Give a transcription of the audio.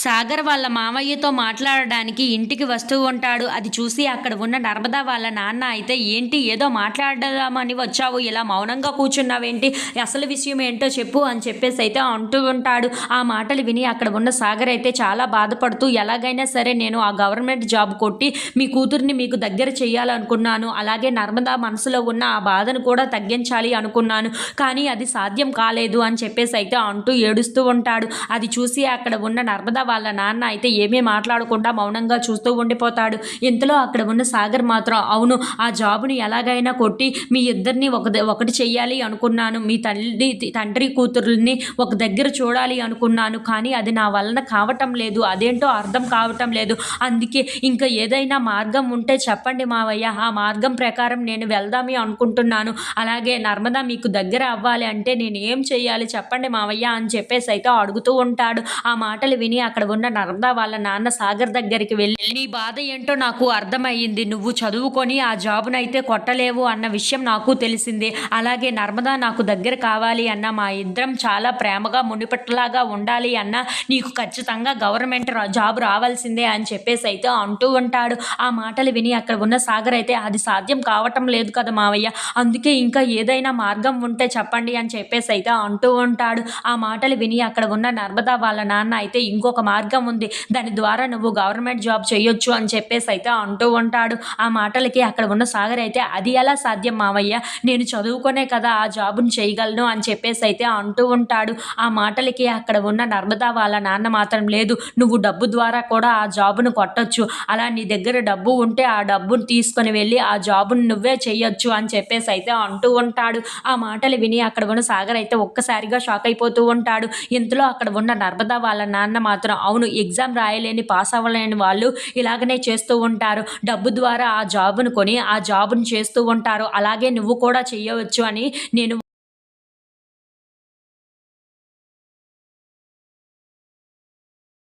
సాగర్ వాళ్ళ మామయ్యతో మాట్లాడడానికి ఇంటికి వస్తూ ఉంటాడు. అది చూసి అక్కడ ఉన్న నర్మదా వాళ్ళ నాన్న అయితే ఏంటి ఏదో మాట్లాడదామని వచ్చావు. ఇలా మౌనంగా కూర్చున్నావేంటి? అసలు విషయం ఏంటో చెప్పు అని చెప్పేసి అయితే అంటూ ఉంటాడు. ఆ మాటలు విని అక్కడ ఉన్న సాగర్ అయితే చాలా బాధపడుతూ ఎలాగైనా సరే నేను ఆ గవర్నమెంట్ జాబ్ కొట్టి మీ కూతుర్ని మీకు దగ్గర చేయాలనుకున్నాను. అలాగే నర్మదా మనసులో ఉన్న ఆ బాధను కూడా తగ్గించాలి అనుకున్నాను. కానీ అది సాధ్యం కాలేదు అని చెప్పేసి అయితే అంటూ ఏడుస్తూ ఉంటాడు. అది చూసి అక్కడ ఉన్న నర్మదా వాళ్ళ నాన్న అయితే ఏమీ మాట్లాడకుండా మౌనంగా చూస్తూ ఉండిపోతాడు. ఇంతలో అక్కడ ఉన్న సాగర్ మాత్రం అవును ఆ జాబుని ఎలాగైనా కొట్టి మీ ఇద్దరిని ఒక ద- ఒకటి చెయ్యాలి అనుకున్నాను. మీ తల్లి తండ్రి కూతురుని ఒక దగ్గర చూడాలి అనుకున్నాను. కానీ అది నా వలన కావటం లేదు. అదేంటో అర్థం కావటం లేదు. అందుకే ఇంకా ఏదైనా మార్గం ఉంటే చెప్పండి మావయ్య. ఆ మార్గం ప్రకారం నేను వెళ్దామి అనుకుంటున్నాను. అలాగే నర్మదా మీకు దగ్గర అవ్వాలి అంటే నేను ఏం చేయాలి చెప్పండి మావయ్య అని చెప్పేసి అయితే అడుగుతూ ఉంటాడు. ఆ మాటలు విని అక్కడ అక్కడ ఉన్న నర్మదా వాళ్ళ నాన్న సాగర్ దగ్గరికి వెళ్ళి నీ బాధ ఏంటో నాకు అర్థమయ్యింది. నువ్వు చదువుకొని ఆ జాబునైతే కొట్టలేవు అన్న విషయం నాకు తెలిసింది. అలాగే నర్మదా నాకు దగ్గర కావాలి అన్న మా ఇద్దరం చాలా ప్రేమగా మునిపట్లాగా ఉండాలి అన్న నీకు ఖచ్చితంగా గవర్నమెంట్ జాబ్ రావాల్సిందే అని చెప్పేసి అయితే అంటూ ఉంటాడు. ఆ మాటలు విని అక్కడ ఉన్న సాగర్ అయితే అది సాధ్యం కావటం లేదు కదా మావయ్య. అందుకే ఇంకా ఏదైనా మార్గం ఉంటే చెప్పండి అని చెప్పేసి అయితే అంటూ ఉంటాడు. ఆ మాటలు విని అక్కడ ఉన్న నర్మదా వాళ్ళ నాన్న అయితే ఇంకొక మార్గం ఉంది. దాని ద్వారా నువ్వు గవర్నమెంట్ జాబ్ చేయొచ్చు అని చెప్పేసి అయితే అంటూ ఉంటాడు. ఆ మాటలకి అక్కడ ఉన్న సాగర్ అయితే అది ఎలా సాధ్యం మావయ్య? నేను చదువుకునే కదా ఆ జాబును చేయగలను అని చెప్పేసి అయితే అంటూ ఉంటాడు. ఆ మాటలకి అక్కడ ఉన్న నర్మదా వాళ్ళ నాన్న మాత్రం లేదు. నువ్వు డబ్బు ద్వారా కూడా ఆ జాబును కొట్టొచ్చు. అలా నీ దగ్గర డబ్బు ఉంటే ఆ డబ్బును తీసుకొని వెళ్ళి ఆ జాబును నువ్వే చేయొచ్చు అని చెప్పేసి అయితే అంటూ ఉంటాడు. ఆ మాటలు విని అక్కడ ఉన్న సాగర్ అయితే ఒక్కసారిగా షాక్ అయిపోతూ ఉంటాడు. ఇంతలో అక్కడ ఉన్న నర్మదా వాళ్ళ నాన్న మాత్రం అవును ఎగ్జామ్ రాయలేని పాస్ అవ్వలేని వాళ్ళు ఇలాగనే చేస్తూ ఉంటారు. డబ్బు ద్వారా ఆ జాబును కొని ఆ జాబును చేస్తూ ఉంటారు. అలాగే నువ్వు కూడా చేయవచ్చు అని నేను